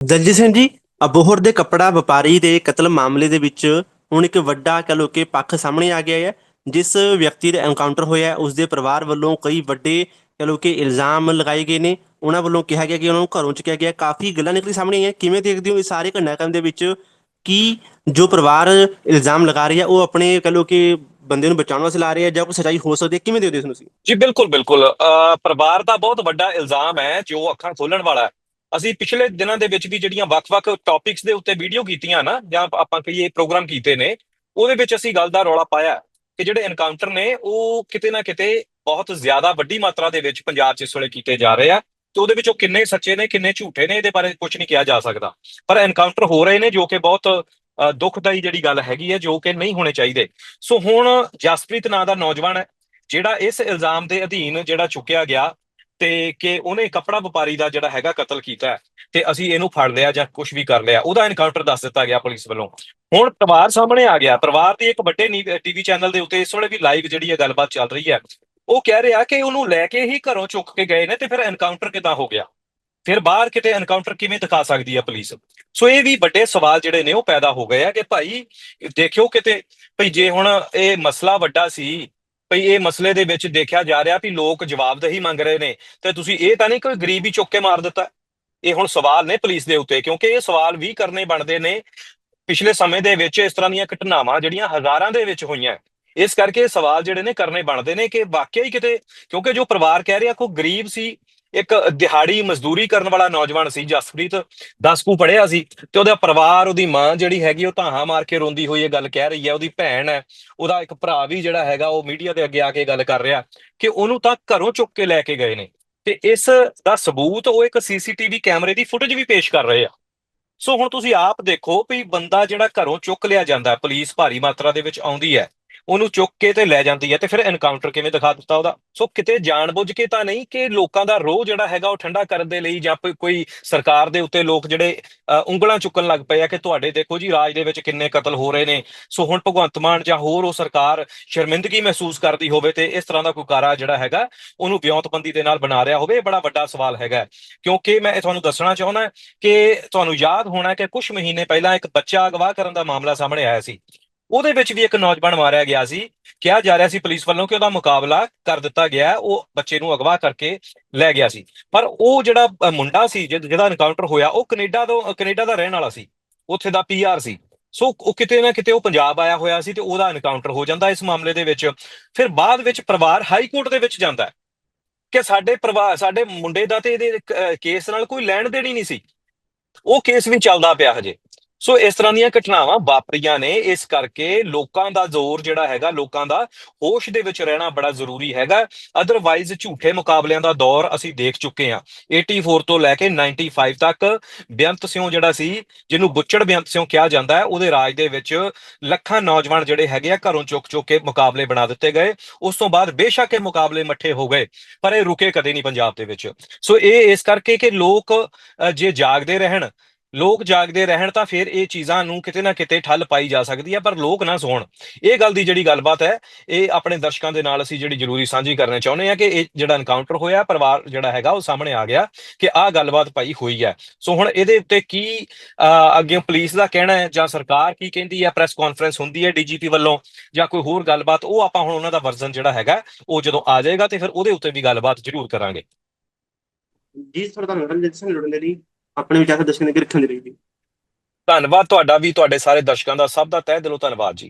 ਦਲਜੀਤ ਸਿੰਘ ਜੀ ਅਬੋਹਰ ਦੇ ਕੱਪੜਾ ਵਪਾਰੀ ਦੇ ਕਤਲ ਮਾਮਲੇ ਦੇ ਵਿੱਚ ਹੁਣ ਇੱਕ ਵੱਡਾ ਕਹ ਲੋ ਕਿ ਪੱਖ ਸਾਹਮਣੇ ਆ ਗਿਆ ਹੈ। ਜਿਸ ਵਿਅਕਤੀ ਦਾ ਐਨਕਾਊਂਟਰ ਹੋਇਆ ਹੈ, ਉਸ ਦੇ ਪਰਿਵਾਰ ਵੱਲੋਂ ਕਈ ਵੱਡੇ ਕਹ ਲੋ ਕਿ ਇਲਜ਼ਾਮ ਲਗਾਏ ਗਏ ਨੇ। ਉਹਨਾਂ ਵੱਲੋਂ ਕਿਹਾ ਗਿਆ ਕਿ ਉਹਨਾਂ ਨੂੰ ਘਰੋਂ ਚੁੱਕਿਆ ਗਿਆ। ਕਾਫੀ ਗੱਲਾਂ ਨਿਕਲੀ ਸਾਹਮਣੇ ਆਈਆਂ। ਕਿਵੇਂ ਦੇਖਦੇ ਹੋ ਇਹ ਸਾਰੇ ਘਟਨਾਕ੍ਰਮ ਦੇ ਵਿੱਚ ਕੀ ਜੋ ਪਰਿਵਾਰ ਇਲਜ਼ਾਮ ਲਗਾ ਰਹੀ ਹੈ ਉਹ ਆਪਣੇ ਕਹ ਲੋ ਕਿ ਬੰਦੇ ਨੂੰ ਬਚਾਉਣ ਵਾਸਤੇ ਲਾ ਰਹੇ ਹੈ ਜਾਂ ਕੋਈ ਸੱਚਾਈ ਹੋ ਸਕਦੀ ਹੈ? ਕਿਵੇਂ ਦੇਖਦੇ ਹੋ ਇਸ ਨੂੰ ਤੁਸੀਂ? ਜੀ ਬਿਲਕੁਲ ਬਿਲਕੁਲ। ਪਰਿਵਾਰ ਦਾ ਬਹੁਤ ਵੱਡਾ ਇਲਜ਼ਾਮ ਹੈ ਜੋ ਅੱਖਾਂ ਖੋਲਣ ਵਾਲਾ ਹੈ। ਅਸੀਂ ਪਿਛਲੇ ਦਿਨਾਂ ਦੇ ਵਿੱਚ ਵੀ ਜਿਹੜੀਆਂ ਵੱਖ-ਵੱਖ ਟੌਪਿਕਸ ਦੇ ਉੱਤੇ ਵੀਡੀਓ ਕੀਤੀਆਂ ਨਾ ਜਾਂ ਆਪਾਂ ਕਹੀਏ ਪ੍ਰੋਗਰਾਮ ਕੀਤੇ ਨੇ ਉਹਦੇ ਵਿੱਚ ਅਸੀਂ ਗੱਲ ਦਾ ਰੌਲਾ ਪਾਇਆ ਕਿ ਜਿਹੜੇ ਐਨਕਾਊਂਟਰ ਨੇ ਉਹ ਕਿਤੇ ਨਾ ਕਿਤੇ ਬਹੁਤ ਜ਼ਿਆਦਾ ਵੱਡੀ ਮਾਤਰਾ ਦੇ ਵਿੱਚ ਪੰਜਾਬ 'ਚ ਇਸ ਵੇਲੇ ਕੀਤੇ ਜਾ ਰਹੇ ਆ ਤੇ ਉਹਦੇ ਵਿੱਚ ਉਹ ਕਿੰਨੇ ਸੱਚੇ ਨੇ ਕਿੰਨੇ ਝੂਠੇ ਨੇ ਇਹਦੇ ਬਾਰੇ ਕੁਝ ਨਹੀਂ ਕਿਹਾ ਜਾ ਸਕਦਾ। ਪਰ ਐਨਕਾਊਂਟਰ ਹੋ ਰਹੇ ਨੇ ਜੋ ਕਿ ਬਹੁਤ ਅਹ, ਦੁਖਦਾਈ ਜਿਹੜੀ ਗੱਲ ਹੈਗੀ ਹੈ ਜੋ ਕਿ ਨਹੀਂ ਹੋਣੇ ਚਾਹੀਦੇ। ਸੋ ਹੁਣ ਜਸਪ੍ਰੀਤ ਨਾਂ ਦਾ ਨੌਜਵਾਨ ਹੈ ਜਿਹੜਾ ਇਸ ਇਲਜ਼ਾਮ ਦੇ ਅਧੀਨ ਜਿਹੜਾ ਚੁੱਕਿਆ ਗਿਆ ਤੇ ਕਿ ਉਹਨੇ ਕੱਪੜਾ ਵਪਾਰੀ ਦਾ ਜਿਹੜਾ ਹੈਗਾ ਕਤਲ ਕੀਤਾ ਤੇ ਅਸੀਂ ਇਹਨੂੰ ਫੜ ਲਿਆ ਜਾਂ ਕੁਝ ਵੀ ਕਰ ਲਿਆ, ਉਹਦਾ ਐਨਕਾਊਂਟਰ ਦੱਸ ਦਿੱਤਾ ਗਿਆ ਪੁਲਿਸ ਵੱਲੋਂ। ਹੁਣ ਪਰਿਵਾਰ ਸਾਹਮਣੇ ਆ ਗਿਆ, ਪਰਿਵਾਰ ਦੀ ਇੱਕ ਵੱਡੇ ਟੀਵੀ ਚੈਨਲ ਦੇ ਉੱਤੇ ਇਸ ਵੇਲੇ ਵੀ ਲਾਈਵ ਜਿਹੜੀ ਹੈ ਗੱਲਬਾਤ ਚੱਲ ਰਹੀ ਹੈ। ਉਹ ਕਹਿ ਰਿਹਾ ਕਿ ਉਹਨੂੰ ਲੈ ਕੇ ਹੀ ਘਰੋਂ ਚੁੱਕ ਕੇ ਗਏ ਨੇ ਤੇ ਫਿਰ ਐਨਕਾਊਂਟਰ ਕਿਦਾਂ ਹੋ ਗਿਆ? ਫਿਰ ਬਾਹਰ ਕਿਤੇ ਐਨਕਾਊਂਟਰ ਕਿਵੇਂ ਦਿਖਾ ਸਕਦੀ ਹੈ ਪੁਲਿਸ? ਸੋ ਇਹ ਵੀ ਵੱਡੇ ਸਵਾਲ ਜਿਹੜੇ ਨੇ ਉਹ ਪੈਦਾ ਹੋ ਗਏ ਆ ਕਿ ਭਾਈ ਦੇਖਿਓ ਕਿਤੇ, ਭਈ ਜੇ ਹੁਣ ਇਹ ਮਸਲਾ ਵੱਡਾ ਸੀ ਭਈ ਇਹ ਮਸਲੇ ਦੇ ਵਿੱਚ ਦੇਖਿਆ ਜਾ ਰਿਹਾ ਵੀ ਲੋਕ ਜਵਾਬਦੇਹੀ ਮੰਗ ਰਹੇ ਨੇ, ਤੇ ਤੁਸੀਂ ਇਹ ਤਾਂ ਨਹੀਂ ਕੋਈ ਗਰੀਬ ਹੀ ਚੁੱਕ ਕੇ ਮਾਰ ਦਿੱਤਾ। ਇਹ ਹੁਣ ਸਵਾਲ ਨੇ ਪੁਲਿਸ ਦੇ ਉੱਤੇ, ਕਿਉਂਕਿ ਇਹ ਸਵਾਲ ਵੀ ਕਰਨੇ ਬਣਦੇ ਨੇ। ਪਿਛਲੇ ਸਮੇਂ ਦੇ ਵਿੱਚ ਇਸ ਤਰ੍ਹਾਂ ਦੀਆਂ ਘਟਨਾਵਾਂ ਜਿਹੜੀਆਂ ਹਜ਼ਾਰਾਂ ਦੇ ਵਿੱਚ ਹੋਈਆਂ, ਇਸ ਕਰਕੇ ਇਹ ਸਵਾਲ ਜਿਹੜੇ ਨੇ ਕਰਨੇ ਬਣਦੇ ਨੇ ਕਿ ਵਾਕਿਆ ਹੀ ਕਿਤੇ, ਕਿਉਂਕਿ ਜੋ ਪਰਿਵਾਰ ਕਹਿ ਰਿਹਾ, ਕੋਈ ਗਰੀਬ ਸੀ ਇੱਕ ਦਿਹਾੜੀ ਮਜ਼ਦੂਰੀ ਕਰਨ ਵਾਲਾ ਨੌਜਵਾਨ ਸੀ, ਜਸਪ੍ਰੀਤ 10 ਕੁ ਪੜਿਆ ਸੀ ਤੇ ਉਹਦਾ ਪਰਿਵਾਰ, ਉਹਦੀ ਮਾਂ ਜਿਹੜੀ ਹੈਗੀ, ਉਹ ਧਾਹਾਂ ਮਾਰ ਕੇ ਰੋਂਦੀ ਹੋਈ ਇਹ ਗੱਲ ਕਹਿ ਰਹੀ ਹੈ, ਉਹਦੀ ਭੈਣ ਹੈ, ਉਹਦਾ ਇੱਕ ਭਰਾ ਵੀ ਜਿਹੜਾ ਹੈਗਾ, ਉਹ ਮੀਡੀਆ ਦੇ ਅੱਗੇ ਆ ਕੇ ਗੱਲ ਕਰ ਰਿਹਾ ਕਿ ਉਹਨੂੰ ਤਾਂ ਘਰੋਂ ਚੁੱਕ ਕੇ ਲੈ ਕੇ ਗਏ ਨੇ ਤੇ ਇਸ ਦਾ ਸਬੂਤ ਉਹ ਇੱਕ ਸੀਸੀਟੀਵੀ ਕੈਮਰੇ ਦੀ ਫੁਟੇਜ ਵੀ ਪੇਸ਼ ਕਰ ਰਹੇ ਆ। ਸੋ ਹੁਣ ਤੁਸੀਂ ਆਪ ਦੇਖੋ ਵੀ ਬੰਦਾ ਜਿਹੜਾ ਘਰੋਂ ਚੁੱਕ ਲਿਆ ਜਾਂਦਾ, ਪੁਲਿਸ ਭਾਰੀ ਮਾਤਰਾ ਦੇ ਵਿੱਚ ਆਉਂਦੀ ਹੈ ਉਹਨੂੰ ਚੁੱਕ ਕੇ ਤੇ ਲੈ ਜਾਂਦੀ ਹੈ ਤੇ ਫਿਰ ਐਨਕਾਊਂਟਰ ਕਿਵੇਂ ਦਿਖਾ ਦਿੱਤਾ ਉਹਦਾ? ਸੋ ਕਿਤੇ ਜਾਣਬੁੱਝ ਕੇ ਤਾਂ ਨਹੀਂ ਕਿ ਲੋਕਾਂ ਦਾ ਰੋਹ ਜਿਹੜਾ ਹੈਗਾ ਉਹ ਠੰਡਾ ਕਰਨ ਦੇ ਲਈ ਜਾਂ ਕੋਈ- ਸਰਕਾਰ ਦੇ ਉੱਤੇ ਲੋਕ ਜਿਹੜੇ ਉਂਗਲਾਂ ਚੁੱਕਣ ਲੱਗ ਪਏ ਆ ਕਿ ਤੁਹਾਡੇ ਦੇਖੋ ਜੀ ਰਾਜ ਦੇ ਵਿੱਚ ਕਿੰਨੇ ਕਤਲ ਹੋ ਰਹੇ ਨੇ। ਸੋ ਹੁਣ ਭਗਵੰਤ ਮਾਨ ਜਾਂ ਹੋਰ ਉਹ ਸਰਕਾਰ ਸ਼ਰਮਿੰਦਗੀ ਮਹਿਸੂਸ ਕਰਦੀ ਹੋਵੇ ਤੇ ਇਸ ਤਰ੍ਹਾਂ ਦਾ ਕੋਈ ਕਾਰਾ ਜਿਹੜਾ ਹੈਗਾ ਉਹਨੂੰ ਵਿਉਂਤਬੰਦੀ ਦੇ ਨਾਲ ਬਣਾ ਰਿਹਾ ਹੋਵੇ, ਇਹ ਬੜਾ ਵੱਡਾ ਸਵਾਲ ਹੈਗਾ। ਕਿਉਂਕਿ ਮੈਂ ਇਹ ਤੁਹਾਨੂੰ ਦੱਸਣਾ ਚਾਹੁੰਦਾ ਕਿ ਤੁਹਾਨੂੰ ਯਾਦ ਹੋਣਾ ਕਿ ਕੁਝ ਮਹੀਨੇ ਪਹਿਲਾਂ ਇੱਕ ਬੱਚਾ ਅਗਵਾ ਕਰਨ ਦਾ ਮਾਮਲਾ ਸਾਹਮਣੇ ਆਇਆ ਸੀ। ਉਹਦੇ ਵਿੱਚ ਵੀ ਇੱਕ ਨੌਜਵਾਨ ਮਾਰਿਆ ਗਿਆ ਸੀ, ਕਿਹਾ ਜਾ ਰਿਹਾ ਸੀ ਪੁਲਿਸ ਵੱਲੋਂ ਕਿ ਉਹਦਾ ਮੁਕਾਬਲਾ ਕਰ ਦਿੱਤਾ ਗਿਆ, ਉਹ ਬੱਚੇ ਨੂੰ ਅਗਵਾ ਕਰਕੇ ਲੈ ਗਿਆ ਸੀ। ਪਰ ਉਹ ਜਿਹੜਾ ਮੁੰਡਾ ਸੀ ਜਿਹਦਾ ਜਿਹਦਾ ਐਨਕਾਊਂਟਰ ਹੋਇਆ, ਉਹ ਕੈਨੇਡਾ ਤੋਂ ਕੈਨੇਡਾ ਦਾ ਰਹਿਣ ਵਾਲਾ ਸੀ, ਉੱਥੇ ਦਾ ਪੀਆਰ ਸੀ। ਸੋ ਉਹ ਕਿਤੇ ਨਾ ਕਿਤੇ ਉਹ ਪੰਜਾਬ ਆਇਆ ਹੋਇਆ ਸੀ ਤੇ ਉਹਦਾ ਐਨਕਾਊਂਟਰ ਹੋ ਜਾਂਦਾ ਇਸ ਮਾਮਲੇ ਦੇ ਵਿੱਚ। ਫਿਰ ਬਾਅਦ ਵਿੱਚ ਪਰਿਵਾਰ ਹਾਈ ਕੋਰਟ ਦੇ ਵਿੱਚ ਜਾਂਦਾ ਹੈ ਕਿ ਸਾਡੇ ਪਰਿਵਾਰ ਸਾਡੇ ਮੁੰਡੇ ਦਾ ਤੇ ਇਹਦੇ ਕੇਸ ਨਾਲ ਕੋਈ ਲੈਣ ਦੇਣ ਹੀ ਨਹੀਂ ਸੀ। ਉਹ ਕੇਸ ਵੀ ਚੱਲਦਾ ਪਿਆ ਹਜੇ। ਸੋ ਇਸ ਤਰ੍ਹਾਂ ਦੀਆਂ ਘਟਨਾਵਾਂ ਵਾਪਰੀਆਂ ਨੇ। ਇਸ ਕਰਕੇ ਲੋਕਾਂ ਦਾ ਜ਼ੋਰ ਜਿਹੜਾ ਹੈਗਾ ਲੋਕਾਂ ਦਾ ਹੋਸ਼ ਦੇ ਵਿੱਚ ਰਹਿਣਾ ਬੜਾ ਜ਼ਰੂਰੀ ਹੈਗਾ। ਅਦਰਵਾਈਜ਼ ਝੂਠੇ ਮੁਕਾਬਲਿਆਂ ਦਾ ਦੌਰ ਅਸੀਂ ਦੇਖ ਚੁੱਕੇ ਹਾਂ। 84 ਤੋਂ ਲੈ ਕੇ 95 ਤੱਕ ਬੇਅੰਤ ਸਿਉ ਜਿਹੜਾ ਸੀ ਜਿਹਨੂੰ ਬੁੱਚੜ ਬੇਅੰਤ ਸਿਉ ਕਿਹਾ ਜਾਂਦਾ ਹੈ ਉਹਦੇ ਰਾਜ ਦੇ ਵਿੱਚ ਲੱਖਾਂ ਨੌਜਵਾਨ ਜਿਹੜੇ ਹੈਗੇ ਆ ਘਰੋਂ ਚੁੱਕ ਚੁੱਕ ਕੇ ਮੁਕਾਬਲੇ ਬਣਾ ਦਿੱਤੇ ਗਏ। ਉਸ ਤੋਂ ਬਾਅਦ ਬੇਸ਼ੱਕ ਇਹ ਮੁਕਾਬਲੇ ਮੱਠੇ ਹੋ ਗਏ ਪਰ ਇਹ ਰੁਕੇ ਕਦੇ ਨਹੀਂ ਪੰਜਾਬ ਦੇ ਵਿੱਚ। ਸੋ ਇਹ ਇਸ ਕਰਕੇ ਕਿ ਲੋਕ ਅ, ਜੇ ਜਾਗਦੇ ਰਹਿਣ ਲੋਕ ਜਾਗਦੇ ਰਹਿਣ ਤਾਂ ਫਿਰ ਇਹ ਚੀਜ਼ਾਂ ਨੂੰ ਕਿਤੇ ਨਾ ਕਿਤੇ ਠੱਲ ਪਾਈ ਜਾ ਸਕਦੀ ਹੈ, ਪਰ ਲੋਕ ਨਾ ਸੌਣ। ਇਹ ਗੱਲ ਦੀ ਜਿਹੜੀ ਗੱਲਬਾਤ ਹੈ, ਇਹ ਆਪਣੇ ਦਰਸ਼ਕਾਂ ਦੇ ਨਾਲ ਅਸੀਂ ਜਿਹੜੀ ਜ਼ਰੂਰੀ ਸਾਂਝੀ ਕਰਨਾ ਚਾਹੁੰਦੇ ਹਾਂ ਕਿ ਇਹ ਜਿਹੜਾ ਐਨਕਾਊਂਟਰ ਹੋਇਆ, ਪਰਿਵਾਰ ਜਿਹੜਾ ਹੈਗਾ ਉਹ ਸਾਹਮਣੇ ਆ ਗਿਆ ਕਿ ਆਹ ਗੱਲਬਾਤ ਭਾਈ ਹੋਈ ਹੈ। ਸੋ ਹੁਣ ਇਹਦੇ ਉੱਤੇ ਕੀ ਅੱਗੇ ਪੁਲਿਸ ਦਾ ਕਹਿਣਾ ਹੈ ਜਾਂ ਸਰਕਾਰ ਕੀ ਕਹਿੰਦੀ ਹੈ ਪ੍ਰੈਸ ਕਾਨਫਰੰਸ ਹੁੰਦੀ ਹੈ ਡੀਜੀਪੀ ਵੱਲੋਂ ਜਾਂ ਕੋਈ ਹੋਰ ਗੱਲਬਾਤ, ਉਹ ਆਪਾਂ ਹੁਣ ਉਹਨਾਂ ਦਾ ਵਰਜ਼ਨ ਜਿਹੜਾ ਹੈਗਾ, ਉਹ ਜਦੋਂ ਆ ਜਾਏਗਾ ਤੇ ਫਿਰ ਉਹਦੇ ਉੱਤੇ ਵੀ ਗੱਲਬਾਤ ਜ਼ਰੂਰ ਕਰਾਂਗੇ। ਜੀ ਸਰ ਤੁਹਾਨੂੰ ਰਣਜੀਤ ਸਿੰਘ ਲੜਨ ਦੇ ਲਈ ਆਪਣੇ ਵਿਚਾਰ ਦਰਸ਼ਕਾਂ ਦੇ ਅੱਗੇ ਰੱਖਣ ਦੇ ਲਈ ਜੀ। ਧੰਨਵਾਦ ਤੁਹਾਡਾ ਵੀ, ਤੁਹਾਡੇ ਸਾਰੇ ਦਰਸ਼ਕਾਂ ਦਾ। ਸਭ ਦਾ ਤਹਿ ਦਿਲੋਂ ਧੰਨਵਾਦ ਜੀ।